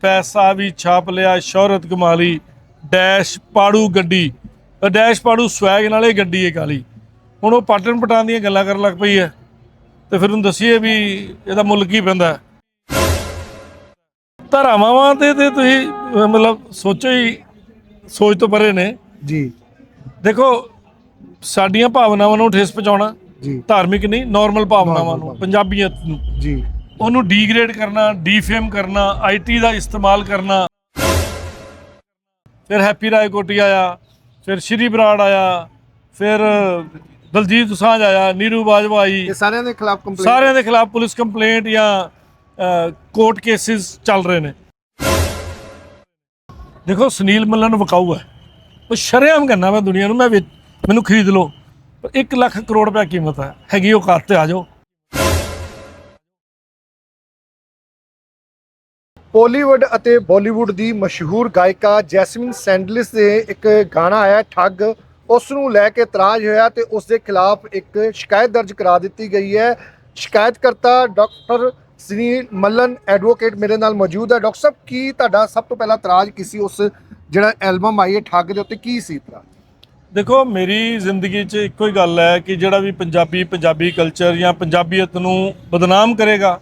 ਪੈਸਾ ਵੀ ਛਾਪ ਲਿਆ ਸ਼ੋਹਰਤ ਕਮਾ ਲਈ ਡੈਸ਼ ਪਾੜੂ ਗੱਡੀ। ਡੈਸ਼ ਪਾੜੂ ਸਵੈਗ ਨਾਲੇ ਗੱਡੀ ਹੈ ਕਾਲੀ। ਹੁਣ ਉਹ ਪਾਟਣ ਪਟਾਨ ਦੀਆਂ ਗੱਲਾਂ ਕਰਨ ਲੱਗ ਪਈ ਹੈ ਤੇ ਫਿਰ ਉਹਨੂੰ ਦੱਸੀਏ ਵੀ ਇਹਦਾ ਮੁੱਲ ਕੀ ਪੈਂਦਾ। ਧਾਰਾਵਾਂ ਤੇ ਤੇ ਤੁਸੀਂ ਮਤਲਬ ਸੋਚੋ ਹੀ ਸੋਚ ਤੋਂ ਪਰੇ ਨੇ। ਜੀ। ਦੇਖੋ ਸਾਡੀਆਂ ਭਾਵਨਾਵਾਂ ਨੂੰ ਠੇਸ ਪਹੁੰਚਾਉਣਾ ਜੀ। ਧਾਰਮਿਕ ਨਹੀਂ ਨਾਰਮਲ ਭਾਵਨਾਵਾਂ ਨੂੰ। ਪੰਜਾਬੀਅਤ ਨੂੰ। ਜੀ। ਉਹਨੂੰ ਡੀਗ੍ਰੇਡ ਕਰਨਾ ਡੀਫੇਮ ਕਰਨਾ ਆਈਟੀ ਦਾ ਇਸਤੇਮਾਲ ਕਰਨਾ। ਫਿਰ ਹੈਪੀ ਰਾਏ ਕੋਟੀ ਆਇਆ ਫਿਰ ਸ਼੍ਰੀ ਬਰਾੜ ਆਇਆ ਫਿਰ ਦਲਜੀਤ ਦੋਸਾਂਝ ਆਇਆ ਨੀਰੂ ਬਾਜਵਾ ਆਈ। ਇਹ ਸਾਰਿਆਂ ਦੇ ਖਿਲਾਫ ਕੰਪਲੇਂਟ ਸਾਰਿਆਂ ਦੇ ਖਿਲਾਫ ਪੁਲਿਸ ਕੰਪਲੇਂਟ ਜਾਂ ਕੋਰਟ ਕੇਸਿਸ ਚੱਲ ਰਹੇ ਨੇ। ਦੇਖੋ ਸੁਨੀਲ ਮੱਲਨ ਵਿਕਾਊ ਹੈ। ਉਹ ਸ਼ਰੇਆਮ ਕਹਿੰਦਾ ਮੈਂ ਦੁਨੀਆ ਨੂੰ ਮੈਂ ਮੈਨੂੰ ਖਰੀਦ ਲਓ। 1 ਲੱਖ ਕਰੋੜ ਰੁਪਏ ਕੀਮਤ ਹੈ। ਹੈਗੀ ਉਹ ਕਾਰ ਤੇ ਆ ਜਾਓ। ਪੋਲੀਵੁੱਡ ਅਤੇ ਬਾਲੀਵੁੱਡ ਦੀ ਮਸ਼ਹੂਰ ਗਾਇਕਾ ਜੈਸਮਿਨ ਸੈਂਡਲਿਸ ਦੇ ਇੱਕ ਗਾਣਾ ਆਇਆ, ਠੱਗ। ਉਸ ਨੂੰ ਲੈ ਕੇ ਇਤਰਾਜ਼ ਹੋਇਆ ਤੇ ਉਸ ਦੇ ਖਿਲਾਫ ਇੱਕ ਸ਼ਿਕਾਇਤ ਦਰਜ ਕਰਾ ਦਿੱਤੀ ਗਈ ਹੈ। ਸ਼ਿਕਾਇਤਕਰਤਾ ਡਾਕਟਰ ਸੁਨੀਲ ਮੱਲਨ ਐਡਵੋਕੇਟ ਮੇਰੇ ਨਾਲ ਮੌਜੂਦ ਹੈ। ਡਾਕਟਰ ਸਾਹਿਬ, ਕੀ ਤੁਹਾਡਾ ਸਭ ਤੋਂ ਪਹਿਲਾਂ ਇਤਰਾਜ਼ ਕੀ ਸੀ? ਉਸ ਜਿਹੜਾ ਐਲਬਮ ਆਈ ਹੈ, ਠੱਗ ਦੇ ਉੱਤੇ ਕੀ ਸੀ ਇਤਰਾਜ਼? ਦੇਖੋ, ਮੇਰੀ ਜ਼ਿੰਦਗੀ 'ਚ ਇੱਕੋ ਹੀ ਗੱਲ ਹੈ ਕਿ ਜਿਹੜਾ ਵੀ ਪੰਜਾਬੀ ਪੰਜਾਬੀ ਕਲਚਰ ਜਾਂ ਪੰਜਾਬੀਅਤ ਨੂੰ ਬਦਨਾਮ ਕਰੇਗਾ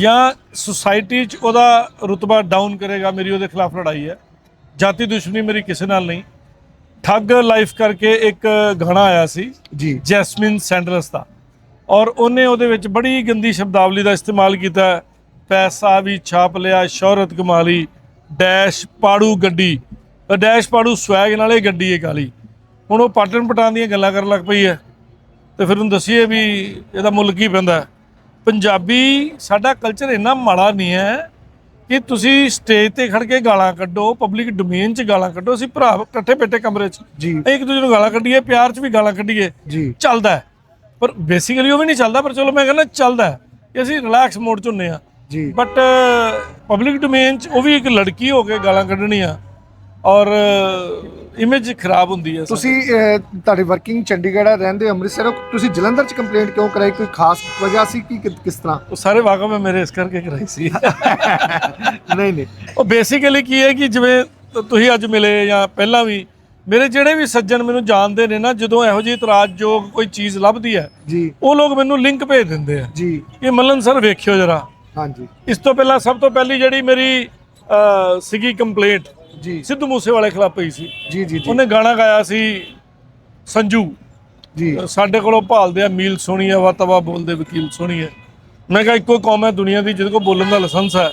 ਜਾਂ ਸੁਸਾਇਟੀ 'ਚ ਉਹਦਾ ਰੁਤਬਾ ਡਾਊਨ ਕਰੇਗਾ ਮੇਰੀ ਉਹਦੇ ਖਿਲਾਫ ਲੜਾਈ ਹੈ। ਜਾਤੀ ਦੁਸ਼ਮਣੀ ਮੇਰੀ ਕਿਸੇ ਨਾਲ ਨਹੀਂ। ਠੱਗ ਲਾਈਫ ਕਰਕੇ ਇੱਕ ਗਾਣਾ ਆਇਆ ਸੀ ਜੀ। ਜੈਸਮਿਨ ਸੈਂਡਲਸ ਦਾ। ਔਰ ਉਹਨੇ ਉਹਦੇ ਵਿੱਚ ਬੜੀ ਗੰਦੀ ਸ਼ਬਦਾਵਲੀ ਦਾ ਇਸਤੇਮਾਲ ਕੀਤਾ। ਪੈਸਾ ਵੀ ਛਾਪ ਲਿਆ ਸ਼ੋਹਰਤ ਕਮਾ ਲਈ ਡੈਸ਼ ਪਾੜੂ ਗੱਡੀ। ਡੈਸ਼ ਪਾੜੂ ਸਵੈਗ ਨਾਲੇ ਗੱਡੀ ਹੈ ਕਾਲੀ। ਹੁਣ ਉਹ ਪਾਟਣ ਪਟਾਨ ਦੀਆਂ ਗੱਲਾਂ ਕਰਨ ਲੱਗ ਪਈ ਹੈ। ਤੇ ਫਿਰ ਉਹਨੂੰ ਦੱਸੀਏ ਵੀ ਇਹਦਾ ਮੁੱਲ ਕੀ ਪੈਂਦਾ। ਪੰਜਾਬੀ ਸਾਡਾ ਕਲਚਰ ਇੰਨਾ ਮਾੜਾ ਨਹੀਂ ਹੈ ਕਿ ਤੁਸੀਂ ਸਟੇਜ ਤੇ ਖੜ ਕੇ ਗਾਲਾਂ ਕੱਢੋ ਪਬਲਿਕ ਡੋਮੇਨ 'ਚ ਗਾਲਾਂ ਕੱਢੋ ਅਸੀਂ ਭਰਾ ਇਕੱਠੇ ਬੈਠੇ ਕਮਰੇ 'ਚ। ਜੀ। ਇੱਕ ਦੂਜੇ ਨੂੰ ਗਾਲਾਂ ਕੱਢੀਏ ਪਿਆਰ 'ਚ ਵੀ ਗਾਲਾਂ ਕੱਢੀਏ। ਜੀ। ਚੱਲਦਾ ਪਰ ਬੇਸਿਕਲੀ ਉਹ ਵੀ ਨਹੀਂ ਚੱਲਦਾ ਪਰ ਚਲੋ ਮੈਂ ਕਹਿੰਦਾ ਚੱਲਦਾ ਹੈ ਕਿ ਅਸੀਂ ਰਿਲੈਕਸ ਮੋਡ 'ਚ ਹੁੰਨੇ ਆ ਜੀ। ਬਟ ਪਬਲਿਕ ਡੋਮੇਨ 'ਚ ਉਹ ਵੀ ਇੱਕ ਲੜਕੀ ਹੋ ਕੇ ਗਾਲਾਂ ਕੱਢਣੀਆਂ। ਔਰ ਇਮੇਜ ਖਰਾਬ ਹੁੰਦੀ ਹੈ ਤੁਸੀਂ ਅਹ, ਤੁਹਾਡੀ ਵਰਕਿੰਗ ਚੰਡੀਗੜ੍ਹ ਹੈ ਰਹਿੰਦੇ ਹੋ ਅੰਮ੍ਰਿਤਸਰ ਹੋ, ਤੁਸੀਂ ਜਲੰਧਰ ਚ ਕੰਪਲੇਂਟ ਕਿਉਂ ਕਰਾਈ? ਕੋਈ ਖਾਸ ਵਜ੍ਹਾ ਸੀ ਕਿ ਕਿ- ਕਿਸ ਤਰ੍ਹਾਂ? ਉਹ ਸਾਰੇ ਵਾਕਫ ਮੈਂ ਮੇਰੇ ਇਸ ਕਰਕੇ ਕਰਾਈ ਸੀ। ਨਹੀਂ ਨਹੀਂ। ਉਹ ਬੇਸਿਕਲੀ ਕੀ ਹੈ ਕਿ ਜਿਵੇਂ ਤ- ਤੁਸੀਂ ਅੱਜ ਮਿਲੇ ਜਾਂ ਪਹਿਲਾਂ ਵੀ ਮੇਰੇ ਜਿਹੜੇ ਵੀ ਸੱਜਣ ਮੈਨੂੰ ਜਾਣਦੇ ਨੇ ਨਾ ਜਦੋਂ ਇਹੋ ਜਿਹੀ ਇਤਰਾਜ਼ਯੋਗ ਕੋਈ ਚੀਜ਼ ਲੱਭਦੀ ਹੈ ਜੀ। ਉਹ ਲੋਕ ਮੈਨੂੰ ਲਿੰਕ ਭੇਜ ਦਿੰਦੇ ਆ। ਜੀ। ਕਿ ਮੱਲਨ ਸਰ ਵੇਖਿਓ ਜਰਾ। ਹਾਂਜੀ। ਇਸ ਤੋਂ ਪਹਿਲਾਂ ਸਭ ਤੋਂ ਪਹਿਲੀ ਜਿਹੜੀ ਮੇਰੀ ਅਹ, ਸੀਗੀ ਕੰਪਲੇਂਟ ਜੀ। ਸਿੱਧੂ ਮੂਸੇਵਾਲੇ ਖਿਲਾਫ ਪਈ ਸੀ। ਜੀ ਜੀ ਜੀ। ਉਹਨੇ ਗਾਣਾ ਗਾਇਆ ਸੀ ਸੰਜੂ। ਜੀ। ਸਾਡੇ ਕੋਲੋਂ ਭਾਲਦੇ ਆ ਮੀਲ ਸੋਹਣੀ ਆ ਵਾ ਤਵਾ ਬੋਲਦੇ ਵਕੀਲ ਸੋਹਣੀ ਹੈ ਮੈਂ ਕਿਹਾ ਇੱਕੋ ਕੌਮ ਹੈ ਦੁਨੀਆ ਦੀ ਜਿਹਦੇ ਕੋਲ ਬੋਲਣ ਦਾ ਲਾਇਸੈਂਸ ਹੈ।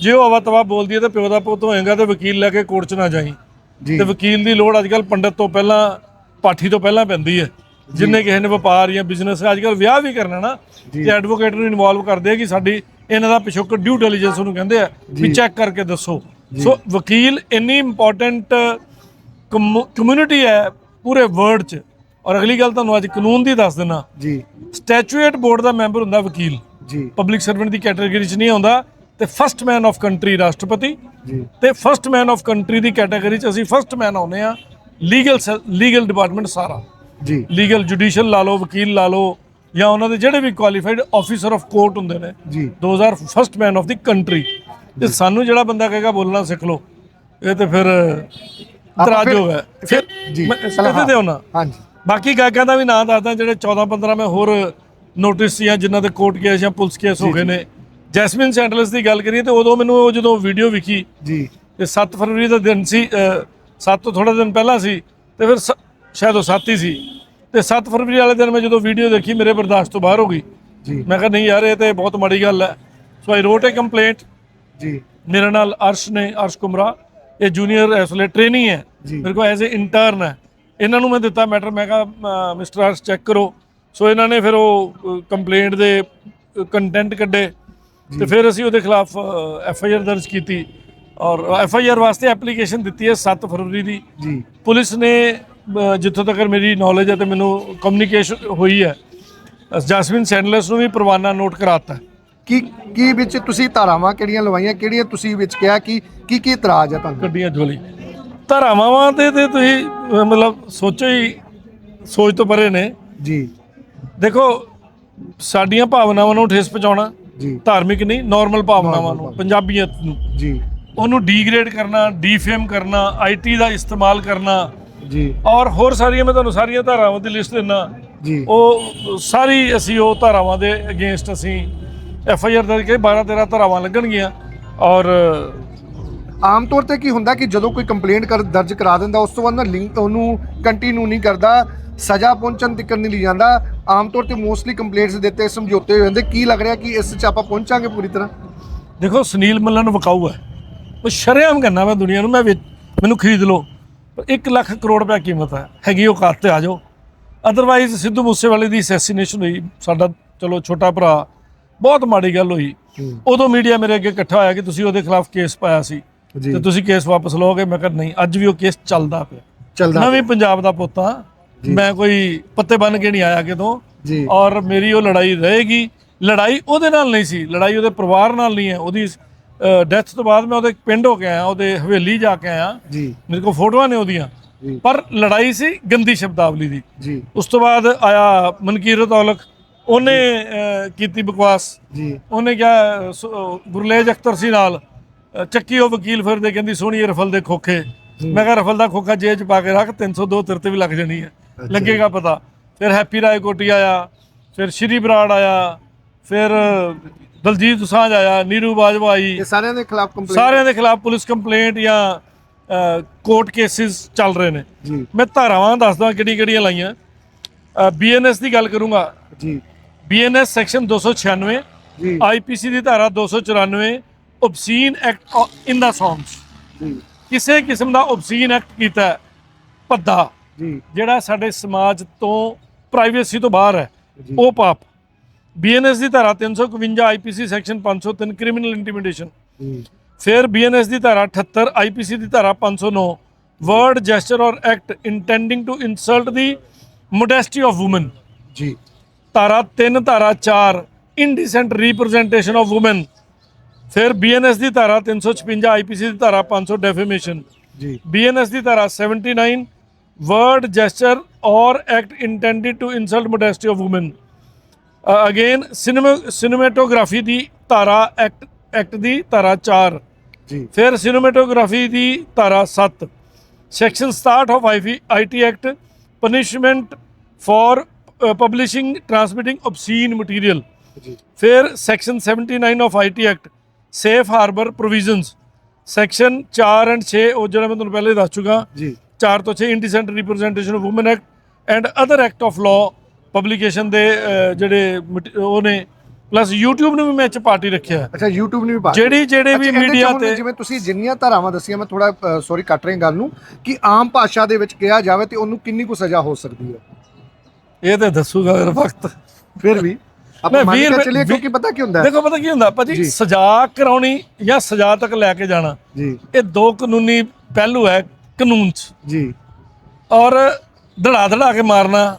ਜੇ ਉਹ ਹਵਾ ਤਵਾ ਬੋਲਦੀ ਹੈ ਤਾਂ ਪਿਓ ਦਾ ਪੁੱਤ ਹੋਏਗਾ ਤੇ ਵਕੀਲ ਲੈ ਕੇ ਕੋਰਟ 'ਚ ਨਾ ਜਾਈ। ਜੀ। ਤੇ ਵਕੀਲ ਦੀ ਲੋੜ ਅੱਜਕੱਲ ਪੰਡਤ ਤੋਂ ਪਹਿਲਾਂ ਪਾਠੀ ਤੋਂ ਪਹਿਲਾਂ ਪੈਂਦੀ ਹੈ। ਜਿੰਨੇ ਕਿਸੇ ਨੇ ਵਪਾਰ ਜਾਂ ਬਿਜ਼ਨਸ ਅੱਜਕੱਲ ਵਿਆਹ ਵੀ ਕਰਨਾ ਨਾ ਤੇ ਐਡਵੋਕੇਟ ਨੂੰ ਇਨਵੋਲਵ ਕਰਦੇ ਆ ਕਿ ਸਾਡੀ ਇਹਨਾਂ ਦਾ ਪਿਛੋਕੜ ਡਿਊ ਡਿਲੀਜੈਂਸ ਉਹਨੂੰ ਕਹਿੰਦੇ ਆ ਵੀ ਚੈੱਕ ਕਰਕੇ ਦੱਸੋ। ਸੋ ਵਕੀਲ ਇੰਨੀ ਇੰਪੋਰਟੈਂਟ ਕਮਿਊਨਿਟੀ ਹੈ ਪੂਰੇ ਵਰਲਡ 'ਚ। ਔਰ ਅਗਲੀ ਗੱਲ ਤੁਹਾਨੂੰ ਅੱਜ ਕਾਨੂੰਨ ਦੀ ਦੱਸ ਦਿੰਨਾ। ਜੀ। ਸਟੈਚੂਏਟ ਬੋਰਡ ਦਾ ਮੈਂਬਰ ਹੁੰਦਾ ਵਕੀਲ। ਜੀ। ਪਬਲਿਕ ਸਰਵੈਂਟ ਦੀ ਕੈਟਾਗਰੀ 'ਚ ਨਹੀਂ ਆਉਂਦਾ। ਤੇ ਫਸਟ ਮੈਨ ਆਫ ਕੰਟਰੀ ਰਾਸ਼ਟਰਪਤੀ। ਜੀ। ਤੇ ਫਸਟ ਮੈਨ ਆਫ ਕੰਟਰੀ ਦੀ ਕੈਟਾਗਰੀ 'ਚ ਅਸੀਂ ਫਸਟ ਮੈਨ ਆਉਨੇ ਆ ਲੀਗਲ ਲੀਗਲ ਡਿਪਾਰਟਮੈਂਟ ਸਾਰਾ। ਜੀ। ਲੀਗਲ ਜੁਡੀਸ਼ੀਅਲ ਲਾ ਲਓ ਵਕੀਲ ਲਾ ਲਓ ਜਾਂ ਉਹਨਾਂ ਦੇ ਜਿਹੜੇ ਵੀ ਕੁਆਲੀਫਾਈਡ ਆਫੀਸਰ ਆਫ ਕੋਰਟ ਹੁੰਦੇ ਨੇ। ਜੀ। Those are first man of the country ਤੇ ਸਾਨੂੰ ਜਿਹੜਾ ਬੰਦਾ ਕਹੇਗਾ ਬੋਲਣਾ ਸਿੱਖ ਲਓ। ਇਹ ਤੇ ਫਿਰ ਇਤਰਾਜ਼ ਹੋ ਗਿਆ। ਫਿਰ ਜੀ ਇਹਦੇ ਤੇ ਹੋਣਾ ਹਾਂਜੀ। ਬਾਕੀ ਗਾਇਕਾਂ ਦਾ ਵੀ ਨਾਂ ਦੱਸਦਾ ਜਿਹੜੇ 14 15 ਮੈਂ ਹੋਰ ਨੋਟਿਸ ਜਾਂ ਜਿਨ੍ਹਾਂ ਦੇ ਕੋਰਟ ਕੇਸ ਜਾਂ ਪੁਲਿਸ ਕੇਸ ਹੋ ਗਏ ਨੇ। ਜੈਸਮਿਨ ਸੈਂਡਲਸ ਦੀ ਗੱਲ ਕਰੀਏ ਤੇ ਉਦੋਂ ਮੈਨੂੰ ਉਹ ਜਦੋਂ ਵੀਡੀਓ ਵਿਖੀ ਜੀ। ਤੇ 7 ਫਰਵਰੀ ਦਾ ਦਿਨ ਸੀ 7 ਤੋਂ ਥੋੜਾ ਦਿਨ ਪਹਿਲਾਂ ਸੀ ਤੇ ਫਿਰ ਸ- ਸ਼ਾਇਦ ਉਹ 7 ਹੀ ਸੀ। ਤੇ 7 ਫਰਵਰੀ ਵਾਲੇ ਦਿਨ ਮੈਂ ਜਦੋਂ ਵੀਡੀਓ ਦੇਖੀ ਮੇਰੇ ਬਰਦਾਸ਼ਤ ਤੋਂ ਬਾਹਰ ਹੋ ਗਈ। ਜੀ। ਮੈਂ ਕਿਹਾ ਨਹੀਂ ਯਾਰ ਇਹ ਤੇ ਬਹੁਤ ਮਾੜੀ ਗੱਲ ਹੈ। ਸੋ ਆਈ ਰੋਟ ਅ ਕੰਪਲੇਂਟ ਜੀ। ਮੇਰੇ ਨਾਲ ਅਰਸ਼ ਨੇ ਅਰਸ਼ ਕੁਮਰਾ ਇਹ ਜੂਨੀਅਰ ਐਸਲੇ ਟ੍ਰੇਨੀ ਹੈ ਜੀ। ਮੇਰੇ ਕੋਲ ਐਜ਼ ਅ ਇੰਟਰਨ ਹੈ ਇਹਨਾਂ ਨੂੰ ਮੈਂ ਦਿੱਤਾ ਮੈਟਰ ਮੈਂ ਕਿਹਾ ਮਿਸਟਰ ਅਰਸ਼ ਚੈੱਕ ਕਰੋ ਸੋ ਇਹਨਾਂ ਨੇ ਫਿਰ ਉਹ ਕੰਪਲੇਂਟ ਦੇ ਕੰਟੈਂਟ ਕੱਢੇ ਤੇ ਫਿਰ ਅਸੀਂ ਉਹਦੇ ਖਿਲਾਫ ਐਫ ਆਈ ਆਰ ਦਰਜ ਕੀਤੀ ਔਰ ਐਫ ਆਈ ਆਰ ਵਾਸਤੇ ਐਪਲੀਕੇਸ਼ਨ ਦਿੱਤੀ ਹੈ 7 ਫਰਵਰੀ ਦੀ ਜੀ ਪੁਲਿਸ ਨੇ ਅ, ਜਿੱਥੋਂ ਤੱਕ ਮੇਰੀ ਨੌਲੇਜ ਹੈ ਤੇ ਮੈਨੂੰ ਕਮਿਊਨੀਕੇਸ਼ਨ ਹੋਈ ਹੈ ਅ, ਜੈਸਮਿਨ ਸੈਂਡਲਸ ਨੂੰ ਵੀ ਪਰਵਾਨਾ ਨੋਟ ਕਰਾਤਾ ਕੀ ਕੀ ਵਿੱਚ ਤੁਸੀਂ ਧਾਰਾਵਾਂ ਕਿਹੜੀਆਂ ਲਵਾਈਆਂ? ਕਿਹੜੀਆਂ ਤੁਸੀਂ ਵਿੱਚ ਕਿਹਾ ਕਿ ਕੀ ਕੀ ਇਤਰਾਜ਼ ਹੈ ਤੁਹਾਨੂੰ? ਗੱਡੀਆਂ ਜੋਲੀ। ਧਾਰਾਵਾਂ ਤੇ ਤੇ ਤੁਸੀਂ ਮਤਲਬ ਸੋਚੋ ਹੀ ਸੋਚ ਤੋਂ ਪਰੇ ਨੇ। ਜੀ। ਦੇਖੋ ਸਾਡੀਆਂ ਭਾਵਨਾਵਾਂ ਨੂੰ ਠੇਸ ਪਹੁੰਚਾਉਣਾ ਜੀ। ਧਾਰਮਿਕ ਨਹੀਂ ਨਾਰਮਲ ਭਾਵਨਾਵਾਂ ਨੂੰ। ਪੰਜਾਬੀਅਤ ਨੂੰ। ਜੀ। ਉਹਨੂੰ ਡੀਗ੍ਰੇਡ ਕਰਨਾ ਡੀਫੇਮ ਕਰਨਾ ਆਈਟੀ ਦਾ ਇਸਤੇਮਾਲ ਕਰਨਾ। ਜੀ। ਔਰ ਹੋਰ ਸਾਰੀਆਂ ਮੈਂ ਤੁਹਾਨੂੰ ਸਾਰੀਆਂ ਧਾਰਾਵਾਂ ਦੀ ਲਿਸਟ ਦਿੰਨਾ ਜੀ। ਉਹ ਸਾਰੀ ਅਸੀਂ ਉਹ ਧਾਰਾਵਾਂ ਦੇ ਅਗੇਂਸਟ ਅਸੀਂ ਐਫ ਆਈ ਆਰ ਦਰਜ ਕੇ 12 13 ਧਾਰਾਵਾਂ ਲੱਗਣਗੀਆਂ ਔਰ ਆਮ ਤੌਰ ਤੇ ਕੀ ਹੁੰਦਾ ਕਿ ਜਦੋਂ ਕੋਈ ਕੰਪਲੇਂਟ ਕਰ ਦਰਜ ਕਰਾ ਦਿੰਦਾ ਉਸ ਤੋਂ ਬਾਅਦ ਨਾ ਲਿੰਕ ਉਹਨੂੰ ਕੰਟੀਨਿਊ ਨਹੀਂ ਕਰਦਾ ਸਜ਼ਾ ਪਹੁੰਚਣ ਤੱਕ ਨਹੀਂ ਲਈ ਜਾਂਦਾ। ਆਮ ਤੌਰ ਤੇ ਮੋਸਟਲੀ ਕੰਪਲੇਂਟਸ ਦਿੱਤੇ ਸਮਝੌਤੇ ਹੋ ਜਾਂਦੇ ਕੀ ਲੱਗ ਰਿਹਾ ਕਿ ਇਸ 'ਚ ਆਪਾਂ ਪਹੁੰਚਾਂਗੇ ਪੂਰੀ ਤਰ੍ਹਾਂ? ਦੇਖੋ ਸੁਨੀਲ ਮੱਲਨ ਵਿਕਾਊ ਹੈ। ਉਹ ਸ਼ਰੇਆਮ ਕਹਿੰਦਾ ਮੈਂ ਦੁਨੀਆ ਨੂੰ ਮੈਂ ਮੈਨੂੰ ਖਰੀਦ ਲਓ। ਪਰ 1 ਲੱਖ ਕਰੋੜ ਰੁਪਏ ਕੀਮਤ ਹੈ। ਹੈਗੀ ਉਹ ਕਾਰ ਤੇ ਆ ਜਾਓ। ਅਦਰਵਾਈਜ਼ ਸਿੱਧੂ ਮੂਸੇਵਾਲੇ ਦੀ ਅਸੈਸੀਨੇਸ਼ਨ ਹੋਈ। ਸਾਡਾ ਚਲੋ ਛੋਟਾ ਭਰਾ ਬਹੁਤ ਮਾੜੀ ਗੱਲ ਹੋਈ। ਉਦੋਂ ਮੀਡੀਆ ਮੇਰੇ ਅੱਗੇ ਇਕੱਠਾ ਹੋਇਆ ਕਿ ਤੁਸੀਂ ਉਹਦੇ ਖਿਲਾਫ ਕੇਸ ਪਾਇਆ ਸੀ। ਤੇ ਤੁਸੀਂ ਕੇਸ ਵਾਪਸ ਲਓਗੇ? ਮੈਂ ਕਿਹਾ ਨਹੀਂ ਅੱਜ ਵੀ ਉਹ ਕੇਸ ਚੱਲਦਾ ਪਿਆ। ਚੱਲਦਾ ਨਵੀਂ ਪੰਜਾਬ ਦਾ ਪੁੱਤ ਮੈਂ ਕੋਈ ਪੱਤੇ ਬੰਨ ਕੇ ਨਹੀਂ ਆਇਆ ਜੀ। ਔਰ ਮੇਰੀ ਉਹ ਲੜਾਈ ਰਹੇਗੀ। ਲੜਾਈ ਉਹਦੇ ਨਾਲ ਨਹੀਂ ਸੀ। ਲੜਾਈ ਉਹਦੇ ਪਰਿਵਾਰ ਨਾਲ ਨਹੀਂ ਹੈ। ਉਹਦੀ ਡੈਥ ਤੋਂ ਬਾਅਦ ਮੈਂ ਉਹਦੇ ਪਿੰਡ ਹੋ ਕੇ ਆਇਆ ਉਹਦੇ ਹਵੇਲੀ ਜਾ ਕੇ ਆਇਆ। ਜੀ। ਮੇਰੇ ਕੋਲ ਫੋਟੋਆਂ ਨੇ ਉਹਦੀਆਂ। ਪਰ ਲੜਾਈ ਸੀ ਗੰਦੀ ਸ਼ਬਦਾਵਲੀ ਦੀ। ਜੀ। ਉਸ ਤੋਂ ਬਾਅਦ ਆਇਆ ਮਨਕੀਰਤ ਔਲਖ। ਉਹਨੇ ਕੀਤੀ ਬਕਵਾਸ। ਜੀ। ਉਹਨੇ ਕਿਹਾ ਗੁਰਲੇਜ ਅਖਤਰ ਸੀ ਨਾਲ ਚੱਕੀ ਉਹ ਵਕੀਲ ਫਿਰਦੇ ਕਹਿੰਦੀ ਸੋਹਣੀ ਰਫਲ ਦੇ ਖੋਖੇ। ਮੈਂ ਕਿਹਾ ਰਫਲ ਦਾ ਖੋਖਾ ਜੇਬ 'ਚ ਪਾ ਕੇ ਰੱਖ 302 ਤੇਰੇ ਤੇ ਵੀ ਲੱਗ ਜਾਣੀ ਹੈ। ਲੱਗੇਗਾ ਪਤਾ। ਫਿਰ ਹੈਪੀ ਰਾਏ ਕੋਟੀ ਆਇਆ ਫਿਰ ਸ਼੍ਰੀ ਬਰਾੜ ਆਇਆ ਫਿਰ ਦਲਜੀਤ ਦੋਸਾਂਝ ਆਇਆ ਨੀਰੂ ਬਾਜਵਾ ਆਈ। ਇਹ ਸਾਰਿਆਂ ਦੇ ਖਿਲਾਫ ਕੰਪਲੇਂਟ ਸਾਰਿਆਂ ਦੇ ਖਿਲਾਫ ਪੁਲਿਸ ਕੰਪਲੇਂਟ ਜਾਂ ਕੋਰਟ ਕੇਸਿਸ ਚੱਲ ਰਹੇ ਨੇ। ਮੈਂ ਧਾਰਾਵਾਂ ਦੱਸਦਾ ਕਿਹੜੀ ਕਿਹੜੀਆਂ ਲਾਈਆਂ ਬੀਐਨਐਸ ਦੀ ਗੱਲ ਕਰੂੰਗਾ। ਜੀ। ਬੀਐਨਐਸ ਸੈਕਸ਼ਨ 296 ਜੀ। ਆਈਪੀਸੀ ਦੀ ਧਾਰਾ 294 ਓਬਸੀਨ ਐਕਟ ਇਨ ਦਾ ਸੌਂਗਸ ਜੀ। ਕਿਸੇ ਕਿਸਮ ਦਾ ਓਬਸੀਨ ਐਕਟ ਕੀਤਾ ਜੀ। ਜਿਹੜਾ ਸਾਡੇ ਸਮਾਜ ਤੋਂ ਪ੍ਰਾਈਵੇਸੀ ਤੋਂ ਬਾਹਰ ਹੈ। ਉਹ ਪਾਪ। ਬੀਐਨਐਸ ਦੀ ਧਾਰਾ 351 ਆਈਪੀਸੀ ਸੈਕਸ਼ਨ 503 ਕ੍ਰਿਮੀਨਲ ਇੰਟੀਮੀਡੇਸ਼ਨ ਫਿਰ ਬੀਐਨਐਸ ਦੀ ਧਾਰਾ 78 ਆਈਪੀਸੀ ਦੀ ਧਾਰਾ 509 word gesture or act intending to insult the modesty of woman ਜੀ। ਧਾਰਾ 3 ਧਾਰਾ 4 ਇਨਡੀਸੈਂਟ ਰਿਪਰੈਜ਼ੈਂਟੇਸ਼ਨ ਆਫ ਔਮਨ ਫਿਰ ਬੀਐਨਐਸ ਦੀ ਧਾਰਾ 356 ਆਈਪੀਸੀ ਦੀ ਧਾਰਾ 500 ਡੈਫੇਮੇਸ਼ਨ ਜੀ। ਬੀਐਨਐਸ ਦੀ ਧਾਰਾ 79 word gesture or act intended to insult modesty of woman again cinematography ਦੀ ਧਾਰਾ ਐਕਟ ਐਕਟ ਦੀ ਧਾਰਾ 4 ਜੀ। ਫਿਰ ਸਿਨੇਮੈਟੋਗ੍ਰਾਫੀ ਦੀ ਧਾਰਾ 7 section 67 of IT act punishment for publishing transmitting obscene material ਜੀ। ਫਿਰ section 79 of IT act safe harbour provisions section 4 and 6 ਉਹ ਜਿਹੜਾ ਮੈਂ ਤੁਹਾਨੂੰ ਪਹਿਲੇ ਦੱਸ ਚੁੱਕਾ। ਜੀ। 4 ਤੋਂ 6 indecent representation of woman act and other act of law publication ਦੇ ਜਿਹੜੇ ਉਹ ਨੇ। ਪਲੱਸ YouTube ਨੂੰ ਵੀ ਮੈਂ 'ਚ ਪਾਰਟੀ ਰੱਖਿਆ। ਅੱਛਾ YouTube ਨੇ ਵੀ ਪਾ ਜਿਹੜੀ ਜਿਹੜੇ ਵੀ ਮੀਡੀਆ ਤੇ ਜਿਵੇਂ ਤੁਸੀਂ ਜਿੰਨੀਆਂ ਧਾਰਾਵਾਂ ਦੱਸੀਆਂ ਮੈਂ ਥੋੜਾ ਸੌਰੀ ਕੱਟ ਰਿਹਾ ਗੱਲ ਨੂੰ ਕਿ ਆਮ ਭਾਸ਼ਾ ਦੇ ਵਿੱਚ ਕਿਹਾ ਜਾਵੇ ਤੇ ਉਹਨੂੰ ਕਿੰਨੀ ਕੁ ਸਜ਼ਾ ਹੋ ਸਕਦੀ ਹੈ। ਇਹ ਤੇ ਦੱਸੂਗਾ ਫਿਰ ਵਕਤ। ਫਿਰ ਵੀ ਆਪਾਂ ਮੰਨ ਕੇ ਚੱਲੀਏ ਕਿਉਂਕਿ ਪਤਾ ਕੀ ਹੁੰਦਾ ਦੇਖੋ ਪਤਾ ਕੀ ਹੁੰਦਾ ਭਾਜੀ। ਸਜ਼ਾ ਕਰਾਉਣੀ ਜਾਂ ਸਜ਼ਾ ਤੱਕ ਲੈ ਕੇ ਜਾਣਾ ਜੀ। ਇਹ ਦੋ ਕਾਨੂੰਨੀ ਪਹਿਲੂ ਹੈ ਕਾਨੂੰਨ 'ਚ। ਜੀ। ਔਰ ਧੜਾ ਧੜਾ ਕੇ ਮਾਰਨਾ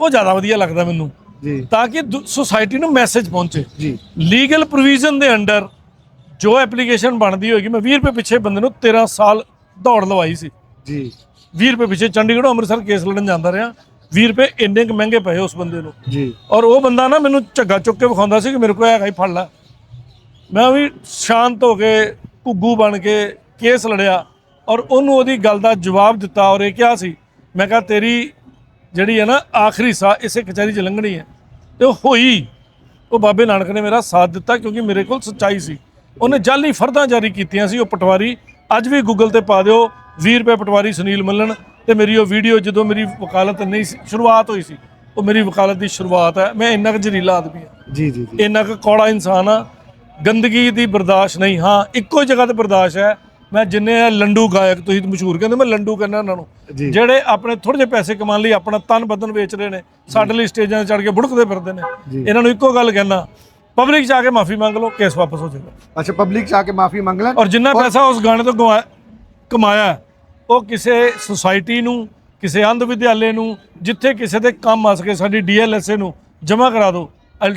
ਉਹ ਜ਼ਿਆਦਾ ਵਧੀਆ ਲੱਗਦਾ ਮੈਨੂੰ। ਜੀ। ਤਾਂ ਕਿ ਸੁਸਾਇਟੀ ਨੂੰ ਮੈਸੇਜ ਪਹੁੰਚੇ। ਜੀ। ਲੀਗਲ ਪ੍ਰੋਵੀਜ਼ਨ ਦੇ ਅੰਡਰ ਜੋ ਐਪਲੀਕੇਸ਼ਨ ਬਣਦੀ ਹੋਏਗੀ ਮੈਂ 20 ਰੁਪਏ ਪਿੱਛੇ ਬੰਦੇ ਨੂੰ 13 ਸਾਲ ਦੌੜ ਲਵਾਈ ਸੀ। ਜੀ। 20 ਰੁਪਏ ਪਿੱਛੇ ਚੰਡੀਗੜ੍ਹ ਅੰਮ੍ਰਿਤਸਰ ਕੇਸ ਲੜਨ ਜਾਂਦਾ ਰਿਹਾ। 20 ਰੁਪਏ ਇੰਨੇ ਕੁ ਮਹਿੰਗੇ ਪਏ ਉਸ ਬੰਦੇ ਨੂੰ। ਜੀ। ਔਰ ਉਹ ਬੰਦਾ ਨਾ ਮੈਨੂੰ ਝੱਗਾ ਚੁੱਕ ਕੇ ਵਿਖਾਉਂਦਾ ਸੀ ਕਿ ਮੇਰੇ ਕੋਲ ਹੈਗਾ ਹੀ ਫੜ ਲੈ। ਮੈਂ ਵੀ ਸ਼ਾਂਤ ਹੋ ਕੇ ਘੁੱਗੂ ਬਣ ਕੇ ਕੇਸ ਲੜਿਆ ਔਰ ਉਹਨੂੰ ਉਹਦੀ ਗੱਲ ਦਾ ਜਵਾਬ ਦਿੱਤਾ ਔਰ ਇਹ ਕਿਹਾ ਸੀ ਮੈਂ ਕਿਹਾ ਤੇਰੀ ਜਿਹੜੀ ਹੈ ਨਾ ਆਖਰੀ ਸਾਹ ਇਸੇ ਕਚਹਿਰੀ 'ਚ ਲੰਘਣੀ ਹੈ। ਤੇ ਉਹ ਹੋਈ। ਉਹ ਬਾਬੇ ਨਾਨਕ ਨੇ ਮੇਰਾ ਸਾਥ ਦਿੱਤਾ ਕਿਉਂਕਿ ਮੇਰੇ ਕੋਲ ਸੱਚਾਈ ਸੀ। ਉਹਨੇ ਜਾਲੀ ਫਰਦਾਂ ਜਾਰੀ ਕੀਤੀਆਂ ਸੀ ਉਹ ਪਟਵਾਰੀ ਅੱਜ ਵੀ ਗੂਗਲ ਤੇ ਪਾ ਦਿਓ 20 ਰੁਪਏ ਪਟਵਾਰੀ ਸੁਨੀਲ ਮੱਲਣ ਤੇ ਮੇਰੀ ਉਹ ਵੀਡੀਓ ਜਦੋਂ ਮੇਰੀ ਵਕਾਲਤ ਨਹੀਂ ਸੀ ਸ਼ੁਰੂਆਤ ਹੋਈ ਸੀ ਉਹ ਮੇਰੀ ਵਕਾਲਤ ਦੀ ਸ਼ੁਰੂਆਤ ਹੈ। ਮੈਂ ਇੰਨਾ ਕੁ ਜ਼ਰੀਲਾ ਆਦਮੀ ਹਾਂ। ਜੀ ਜੀ ਜੀ। ਇੰਨਾ ਕੁ ਕੌੜਾ ਇਨਸਾਨ ਆ ਗੰਦਗੀ ਦੀ ਬਰਦਾਸ਼ਤ ਨਹੀਂ। ਹਾਂ ਇੱਕੋ ਹੀ ਜਗ੍ਹਾ ਤੇ ਬਰਦਾਸ਼ਤ ਹੈ। ਮੈਂ ਜਿੰਨੇ ਆ ਲੰਡੂ ਗਾਇਕ ਤੁਸੀਂ ਮਸ਼ਹੂਰ ਕਹਿੰਦੇ ਮੈਂ ਲੰਡੂ ਕਹਿੰਦਾ ਉਹਨਾਂ ਨੂੰ। ਜੀ। ਜਿਹੜੇ ਆਪਣੇ ਥੋੜੇ ਜਿਹੇ ਪੈਸੇ ਕਮਾਉਣ ਲਈ ਆਪਣਾ ਤਨ ਬਦਨ ਵੇਚ ਰਹੇ ਨੇ ਸਾਡੇ ਲਈ ਸਟੇਜਾਂ 'ਤੇ ਚੜ ਕੇ ਬੁੜਕਦੇ ਫਿਰਦੇ ਨੇ। ਜੀ। ਇਹਨਾਂ ਨੂੰ ਇੱਕੋ ਗੱਲ ਕਹਿਣਾ ਪਬਲਿਕ 'ਚ ਆ ਕੇ ਮਾਫੀ ਮੰਗ ਲਓ ਕੇਸ ਵਾਪਸ ਹੋ ਜਾਏਗਾ। ਅੱਛਾ ਪਬਲਿਕ ਚ ਆ ਕੇ ਮਾਫੀ ਮੰਗ ਲੈਣ? ਔਰ ਜਿੰਨਾ ਪੈਸਾ ਉਸ ਗਾਣੇ ਤੋਂ ਕਮਾਇਆ ਹੈ, ਉਹ ਕਿਸੇ ਸੁਸਾਇਟੀ ਨੂੰ ਕਿਸੇ ਅੰਧ ਵਿਦਿਆਲੇ ਨੂੰ ਜਿੱਥੇ ਕਿਸੇ ਦੇ ਕੰਮ ਆ ਸਕੇ ਸਾਡੀ ਡੀਐਲਐਸਏ ਨੂੰ ਜਮ੍ਹਾਂ ਕਰਾ ਦਿਓ। ਆਈ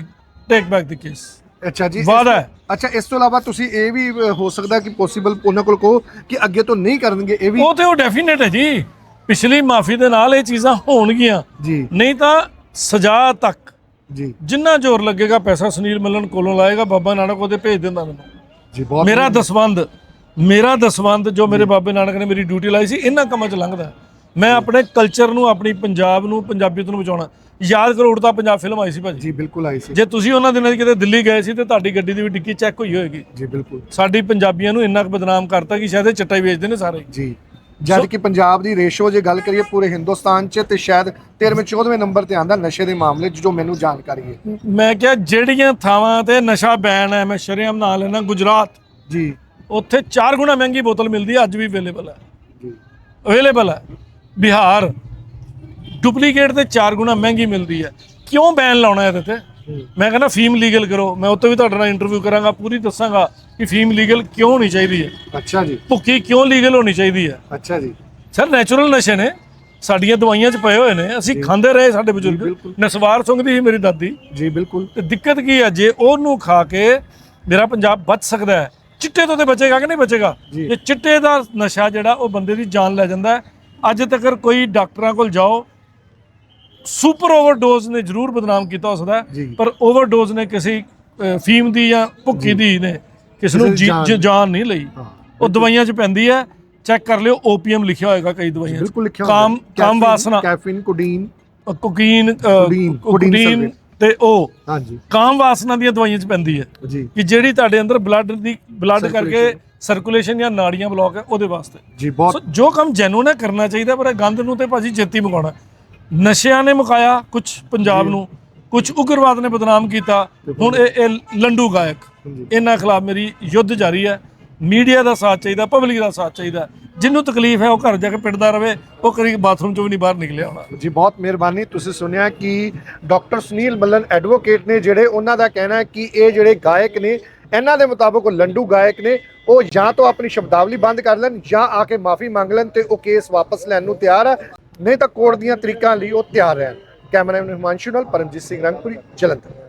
ਟੇਕ ਬੈਕ ਦੀ ਕੇਸ ਅੱਛਾ ਜੀ ਵਾਅਦਾ ਹੈ। ਅੱਛਾ ਇਸ ਤੋਂ ਇਲਾਵਾ ਤੁਸੀਂ ਇਹ ਵੀ ਹੋ ਸਕਦਾ ਕਿ ਪੋਸੀਬਲ ਉਹਨਾਂ ਕੋਲ ਕਹੋ ਕਿ ਅੱਗੇ ਤੋਂ ਨਹੀਂ ਕਰਨਗੇ ਇਹ ਵੀ ਉਹ ਤੇ ਉਹ ਡੈਫੀਨੇਟ ਹੈ ਜੀ। ਪਿਛਲੀ ਮਾਫੀ ਦੇ ਨਾਲ ਇਹ ਚੀਜ਼ਾਂ ਹੋਣਗੀਆਂ। ਜੀ। ਨਹੀਂ ਤਾਂ ਸਜ਼ਾ ਤੱਕ। ਜੀ। ਜਿੰਨਾ ਜ਼ੋਰ ਲੱਗੇਗਾ ਪੈਸਾ ਸੁਨੀਲ ਮੱਲਣ ਕੋਲੋਂ ਲਾਏਗਾ ਬਾਬਾ ਨਾਨਕ ਉਹਦੇ ਭੇਜ ਦਿੰਦਾ ਮੈਨੂੰ। ਜੀ ਬਹੁਤ ਮੇਰਾ ਦਸਵੰਦ ਮੇਰਾ ਦਸਵੰਦ ਜੋ ਮੇਰੇ ਬਾਬੇ ਨਾਨਕ ਨੇ ਮੇਰੀ ਡਿਊਟੀ ਲਾਈ ਸੀ ਇਹਨਾਂ ਕੰਮਾਂ 'ਚ ਲੰਘਦਾ ਮੈਂ ਆਪਣੇ ਕਲਚਰ ਨੂੰ ਆਪਣੀ ਪੰਜਾਬ ਨੂੰ ਪੰਜਾਬੀਅਤ ਨੂੰ ਬਚਾਉਣਾ। ਯਾਦ ਕਰੋ ਉੜਤਾ ਪੰਜਾਬ ਫਿਲਮ ਆਈ ਸੀ ਭਾਜੀ। ਜੀ ਬਿਲਕੁਲ ਆਈ ਸੀ। ਜੇ ਤੁਸੀਂ ਉਹਨਾਂ ਦਿਨਾਂ 'ਚ ਕਿਤੇ ਦਿੱਲੀ ਗਏ ਸੀ ਤੇ ਤੁਹਾਡੀ ਗੱਡੀ ਦੀ ਵੀ ਡਿੱਗੀ ਚੈੱਕ ਹੋਈ ਹੋਏਗੀ। ਜੀ ਬਿਲਕੁਲ। ਸਾਡੀ ਪੰਜਾਬੀਆਂ ਨੂੰ ਇੰਨਾ ਕੁ ਬਦਨਾਮ ਕਰਤਾ ਕਿ ਸ਼ਾਇਦ ਇਹ ਚਿੱਟਾ ਹੀ ਵੇਚਦੇ ਨੇ ਸਾਰੇ। ਜੀ। ਜਦ ਕਿ ਪੰਜਾਬ ਦੀ ਰੇਸ਼ੋ ਜੇ ਗੱਲ ਕਰੀਏ ਪੂਰੇ ਹਿੰਦੁਸਤਾਨ 'ਚ ਤੇ ਸ਼ਾਇਦ 13ਵੇਂ 14ਵੇਂ ਨੰਬਰ ਤੇ ਆਂਦਾ ਨਸ਼ੇ ਦੇ ਮਾਮਲੇ 'ਚ ਜੋ ਮੈਨੂੰ ਜਾਣਕਾਰੀ ਹੈ। ਮੈਂ ਕਿਹਾ ਜਿਹੜੀਆਂ ਥਾਵਾਂ ਤੇ ਨਸ਼ਾ ਬੈਨ ਹੈ ਮੈਂ ਸ਼ਰੇਆਮ ਨਾਂ ਲੈਣਾ ਗੁਜਰਾਤ। ਜੀ। ਉੱਥੇ 4 ਗੁਣਾ ਮਹਿੰਗੀ ਬੋਤਲ ਮਿਲਦੀ ਹੈ ਅੱਜ ਵੀ ਅਵੇਲੇਬਲ ਹੈ। ਅਵੇਲੇਬਲ ਹੈ। ਬਿਹਾਰ ਡੁਪਲੀਕੇਟ ਤੇ 4 ਗੁਣਾ ਮਹਿੰਗੀ ਮਿਲਦੀ ਹੈ। ਕਿਉਂ ਬੈਨ ਲਾਉਣਾ ਇਹਦੇ ਤੇ? ਮੈਂ ਕਹਿੰਦਾ ਫੀਮ ਲੀਗਲ ਕਰੋ। ਮੈਂ ਉੱਤੇ ਵੀ ਤੁਹਾਡੇ ਨਾਲ ਇੰਟਰਵਿਊ ਕਰਾਂਗਾ ਪੂਰੀ ਦੱਸਾਂਗਾ ਕਿ ਫੀਮ ਲੀਗਲ ਕਿਉਂ ਹੋਣੀ ਚਾਹੀਦੀ ਹੈ। ਅੱਛਾ ਜੀ। ਭੁੱਕੀ ਕਿਉਂ ਲੀਗਲ ਹੋਣੀ ਚਾਹੀਦੀ ਹੈ? ਅੱਛਾ ਜੀ। ਸਰ ਨੈਚੁਰਲ ਨਸ਼ੇ ਨੇ। ਸਾਡੀਆਂ ਦਵਾਈਆਂ 'ਚ ਪਏ ਹੋਏ ਨੇ। ਅਸੀਂ ਖਾਂਦੇ ਰਹੇ ਸਾਡੇ ਬਜ਼ੁਰਗ। ਨਸਵਾਰ ਸੁੰਘਦੀ ਸੀ ਮੇਰੀ ਦਾਦੀ। ਜੀ ਬਿਲਕੁਲ। ਤੇ ਦਿੱਕਤ ਕੀ ਹੈ? ਜੇ ਉਹਨੂੰ ਖਾ ਕੇ ਮੇਰਾ ਪੰਜਾਬ ਬਚ ਸਕਦਾ ਹੈ ਚਿੱਟੇ ਤੋਂ ਤੇ ਬਚੇਗਾ ਕਿ ਨਹੀਂ ਬਚੇਗਾ। ਜੇ ਚਿੱਟੇ ਦਾ ਨਸ਼ਾ ਜਿਹੜਾ ਉਹ ਬੰਦੇ ਦੀ ਜਾਨ ਲੈ ਜਾਂਦਾ ਹੈ ਅੱਜ ਤੱਕ ਕੋਈ ਡਾਕਟਰਾਂ ਕੋਲ ਜਾਓ ਸੁਪਰ ਓਵਰਡੋਜ਼ ਨੇ ਜ਼ਰੂਰ ਬਦਨਾਮ ਕੀਤਾ ਹੋ ਸਕਦਾ। ਪਰ ਓਵਰਡੋਜ਼ ਨੇ ਕਿਸੇ ਫੀਮ ਦੀ ਜਾਂ ਭੁੱਕੀ ਦੀ ਨੇ ਕਿਸ ਨੂੰ ਜਾਨ ਨਹੀਂ ਲਈ ਉਹ ਦਵਾਈਆਂ 'ਚ ਪੈਂਦੀ ਹੈ ਚੈੱਕ ਕਰ ਲਿਓ ਓਪੀਐਮ ਲਿਖਿਆ ਹੋਏਗਾ ਕਈ ਦਵਾਈਆਂ ਬਿਲਕੁਲ ਲਿਖਿਆ ਕਾਮ ਹੁੰਦਾ ਹੈ। ਕਾਮ ਕੈਫੀਨ- ਵਾਸਨਾ ਕੈਫੀਨ ਕੋਡੀਨ ਕੋਕੀਨ ਕੋਡੀਨ। ਤੇ ਉਹ ਹਾਂਜੀ। ਕਾਮ ਵਾਸਨਾ ਦੀਆਂ ਦਵਾਈਆਂ 'ਚ ਪੈਂਦੀ ਹੈ ਜੀ। ਕਿ ਜਿਹੜੀ ਤੁਹਾਡੇ ਅੰਦਰ ਬਲੱਡ ਦੀ ਬਲੱਡ ਕਰਕੇ। ਸਰਕੂਲੇਸ਼ਨ ਜਾਂ ਨਾੜੀਆਂ ਬਲੌਕ ਹੈ ਉਹਦੇ ਵਾਸਤੇ। ਜੀ ਬਹੁਤ ਜੋ ਕੰਮ ਜੈਨੂਨ ਹੈ ਕਰਨਾ ਚਾਹੀਦਾ ਪਰ ਇਹ ਗੰਦ ਨੂੰ ਤੇ ਭਾਜੀ ਛੇਤੀ ਮੁਕਾਉਣਾ ਨਸ਼ਿਆਂ ਨੇ ਮੁਕਾਇਆ ਕੁਝ ਪੰਜਾਬ ਨੂੰ ਕੁਝ ਉਗਰਵਾਦ ਨੇ ਬਦਨਾਮ ਕੀਤਾ। ਹੁਣ ਇਹ ਲੰਡੂ ਗਾਇਕ। ਇਹਨਾਂ ਖਿਲਾਫ ਮੇਰੀ ਯੁੱਧ ਜਾਰੀ ਹੈ। ਮੀਡੀਆ ਦਾ ਸਾਥ ਚਾਹੀਦਾ, ਪਬਲਿਕ ਦਾ ਸਾਥ ਚਾਹੀਦਾ। ਜਿਹਨੂੰ ਤਕਲੀਫ ਹੈ, ਉਹ ਘਰ ਜਾ ਕੇ ਪਿੱਟਦਾ ਰਵੇ, ਉਹ ਕਦੀ ਬਾਥਰੂਮ ਚੋਂ ਵੀ ਨਹੀਂ ਬਾਹਰ ਨਿਕਲਿਆ ਹੋਣਾ। ਜੀ, ਬਹੁਤ ਮਿਹਰਬਾਨੀ। ਤੁਸੀਂ ਸੁਣਿਆ ਕਿ ਡਾਕਟਰ ਸੁਨੀਲ ਮੱਲਨ ਐਡਵੋਕੇਟ ਨੇ, ਜਿਹੜੇ ਉਹਨਾਂ ਦਾ ਕਹਿਣਾ ਹੈ ਕਿ ਇਹ ਜਿਹੜੇ ਗਾਇਕ ਨੇ, ਇਹਨਾਂ ਦੇ ਮੁਤਾਬਕ ਉਹ ਲੰਡੂ ਗਾਇਕ ਨੇ, ਉਹ ਜਾਂ ਤਾਂ ਆਪਣੀ ਸ਼ਬਦਾਵਲੀ ਬੰਦ ਕਰ ਲੈਣ ਜਾਂ ਆ ਕੇ ਮਾਫੀ ਮੰਗ ਲੈਣ ਤੇ ਉਹ ਕੇਸ ਵਾਪਸ ਲੈਣ ਨੂੰ ਤਿਆਰ ਹੈ ਨਹੀਂ ਤਾਂ ਕੋਰਟ ਦੀਆਂ ਤਰੀਕਾਂ ਲਈ ਉਹ ਤਿਆਰ ਰਹਿਣ। ਕੈਮਰਾਮੈਨ ਹਿਮਾਂਸ਼ੂ ਨਾਲ ਪਰਮਜੀਤ ਸਿੰਘ ਰੰਗਪੁਰੀ, ਜਲੰਧਰ।